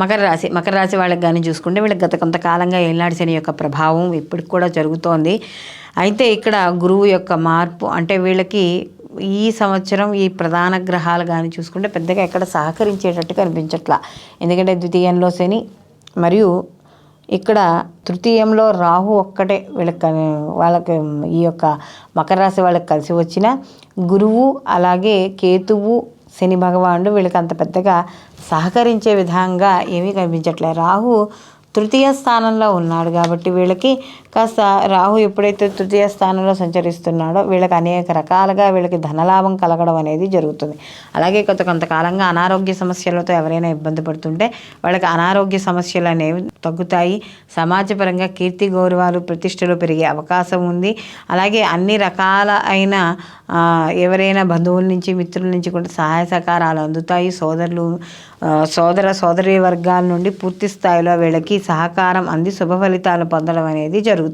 మకర రాశి మకర రాశి వాళ్ళకి కానీ చూసుకుంటే వీళ్ళకి గత కొంతకాలంగా ఏలినాడు శని యొక్క ప్రభావం ఇప్పటికి కూడా జరుగుతోంది. అయితే ఇక్కడ గురువు యొక్క మార్పు అంటే వీళ్ళకి ఈ సంవత్సరం ఈ ప్రధాన గ్రహాలు కానీ చూసుకుంటే పెద్దగా ఎక్కడ సహకరించేటట్టు కనిపించట్లా. ఎందుకంటే ద్వితీయంలో శని మరియు ఇక్కడ తృతీయంలో రాహు ఒక్కటే వీళ్ళకి వాళ్ళకి ఈ యొక్క మకర రాశి వాళ్ళకి కలిసి వచ్చిన గురువు అలాగే కేతువు శని భగవానుడు వీళ్ళకి అంత పెద్దగా సహకరించే విధంగా ఏమీ కనిపించట్లేదు. రాహు తృతీయ స్థానంలో ఉన్నాడు కాబట్టి వీళ్ళకి కాస్త రాహు ఎప్పుడైతే తృతీయ స్థానంలో సంచరిస్తున్నాడో వీళ్ళకి అనేక రకాలుగా వీళ్ళకి ధనలాభం కలగడం అనేది జరుగుతుంది. అలాగే కొంత కొంతకాలంగా అనారోగ్య సమస్యలతో ఎవరైనా ఇబ్బంది పడుతుంటే వాళ్ళకి అనారోగ్య సమస్యలు అనేవి తగ్గుతాయి. సమాజపరంగా కీర్తి గౌరవాలు ప్రతిష్టలు పెరిగే అవకాశం ఉంది. అలాగే అన్ని రకాల అయిన ఎవరైనా బంధువుల నుంచి మిత్రుల నుంచి కూడా సహాయ సహకారాలు అందుతాయి. సోదరులు సోదర సోదరి వర్గాల నుండి పూర్తి స్థాయిలో వీళ్ళకి సహకారం అంది శుభ ఫలితాలు పొందడం అనేది జరుగుతుంది.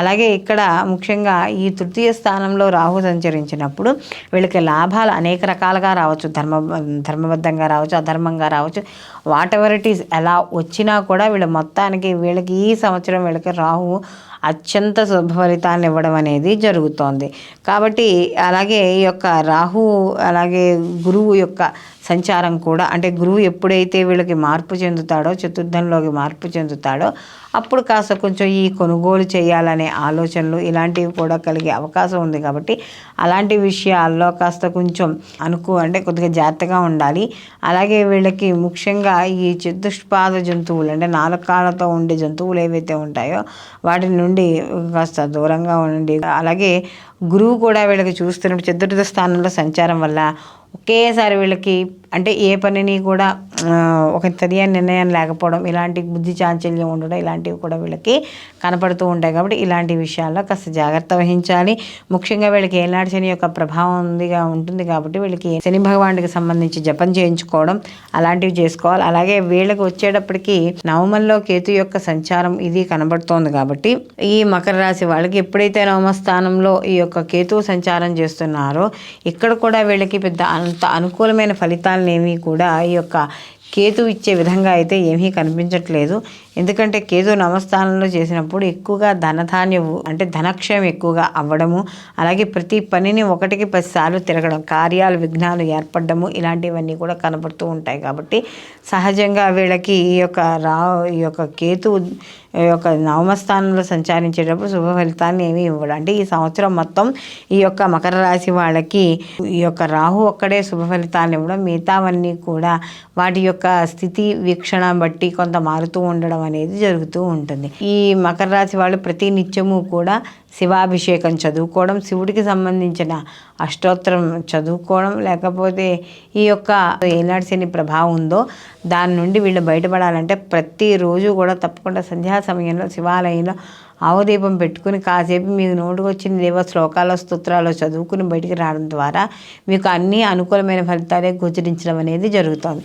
అలాగే ఇక్కడ ముఖ్యంగా ఈ తృతీయ స్థానంలో రాహు సంచరించినప్పుడు వీళ్ళకి లాభాలు అనేక రకాలుగా రావచ్చు. ధర్మ ధర్మబద్ధంగా రావచ్చు అధర్మంగా రావచ్చు. వాట్ ఎవర్ ఇట్ ఈస్ ఎలా వచ్చినా కూడా వీళ్ళ మొత్తానికి వీళ్ళకి ఈ సంవత్సరం వీళ్ళకి రాహు అత్యంత శుభ ఫలితాలను ఇవ్వడం అనేది జరుగుతోంది. కాబట్టి అలాగే ఈ యొక్క రాహు అలాగే గురువు యొక్క సంచారం కూడా అంటే గురువు ఎప్పుడైతే వీళ్ళకి మార్పు చెందుతాడో చతుర్థంలోకి మార్పు చెందుతాడో అప్పుడు కాస్త కొంచెం ఈ కొనుగోలు చేయాలనే ఆలోచనలు ఇలాంటివి కూడా కలిగే అవకాశం ఉంది కాబట్టి అలాంటి విషయాల్లో కాస్త కొంచెం అనుకు అంటే కొద్దిగా జాగ్రత్తగా ఉండాలి. అలాగే వీళ్ళకి ముఖ్యంగా ఈ చతుష్పాద జంతువులు అంటే నాలుగు కాళ్ళతో ఉండే జంతువులు ఏవైతే ఉంటాయో వాటి నుండి కాస్త దూరంగా ఉండి అలాగే గురువు కూడా వీళ్ళకి చూస్తున్నప్పుడు చతుర్థ స్థానంలో సంచారం వల్ల ఒకేసారి వీళ్ళకి అంటే ఏ పనిని కూడా ఒక తెలియని నిర్ణయం లేకపోవడం ఇలాంటి బుద్ధి చాంచల్యం ఉండడం ఇలాంటివి కూడా వీళ్ళకి కనపడుతూ ఉంటాయి. కాబట్టి ఇలాంటి విషయాల్లో కాస్త జాగ్రత్త వహించాలి. ముఖ్యంగా వీళ్ళకి ఏనాడు శని యొక్క ప్రభావం ఉందిగా ఉంటుంది కాబట్టి వీళ్ళకి శని భగవానుడికి సంబంధించి జపం చేయించుకోవడం అలాంటివి చేసుకోవాలి. అలాగే వీళ్ళకి వచ్చేటప్పటికి నవమంలో కేతు యొక్క సంచారం ఇది కనబడుతోంది కాబట్టి ఈ మకర రాశి వాళ్ళకి ఎప్పుడైతే నవమ స్థానంలో ఈ యొక్క కేతు సంచారం చేస్తున్నారో ఇక్కడ కూడా వీళ్ళకి పెద్ద అంత అనుకూలమైన ఫలితాలనేవి కూడా ఈ యొక్క కేతు ఇచ్చే విధంగా అయితే ఏమీ కనిపించట్లేదు. ఎందుకంటే కేతు నమస్థానంలో చేసినప్పుడు ఎక్కువగా ధనధాన్యము అంటే ధనక్షయం ఎక్కువగా అవ్వడము అలాగే ప్రతి పనిని ఒకటికి పదిసార్లు తిరగడం కార్యాలు విఘ్నాలు ఏర్పడము ఇలాంటివన్నీ కూడా కనబడుతూ ఉంటాయి. కాబట్టి సహజంగా వీళ్ళకి ఈ యొక్క రా ఈ యొక్క కేతు ఈ యొక్క నవమస్థానంలో సంచారించేటప్పుడు శుభ ఫలితాన్ని ఏమీ ఇవ్వడం. అంటే ఈ సంవత్సరం మొత్తం ఈ యొక్క మకర రాశి వాళ్ళకి ఈ యొక్క రాహు ఒక్కడే శుభ ఫలితాన్ని ఇవ్వడం మిగతావన్నీ కూడా వాటి యొక్క యొక్క స్థితి వీక్షణ బట్టి కొంత మారుతూ ఉండడం అనేది జరుగుతూ ఉంటుంది. ఈ మకర రాశి వాళ్ళు ప్రతి నిత్యము కూడా శివాభిషేకం చదువుకోవడం శివుడికి సంబంధించిన అష్టోత్తరం చదువుకోవడం లేకపోతే ఈ యొక్క ఏనాడు శని ప్రభావం ఉందో దాని నుండి వీళ్ళు బయటపడాలంటే ప్రతిరోజు కూడా తప్పకుండా సంధ్యా సమయంలో శివాలయంలో ఆవుదీపం పెట్టుకుని కాసేపు మీకు నోటుకు వచ్చిన దేవ శ్లోకాల స్తోత్రాలు చదువుకుని బయటికి రావడం ద్వారా మీకు అన్ని అనుకూలమైన ఫలితాలే గోచరించడం అనేది జరుగుతుంది.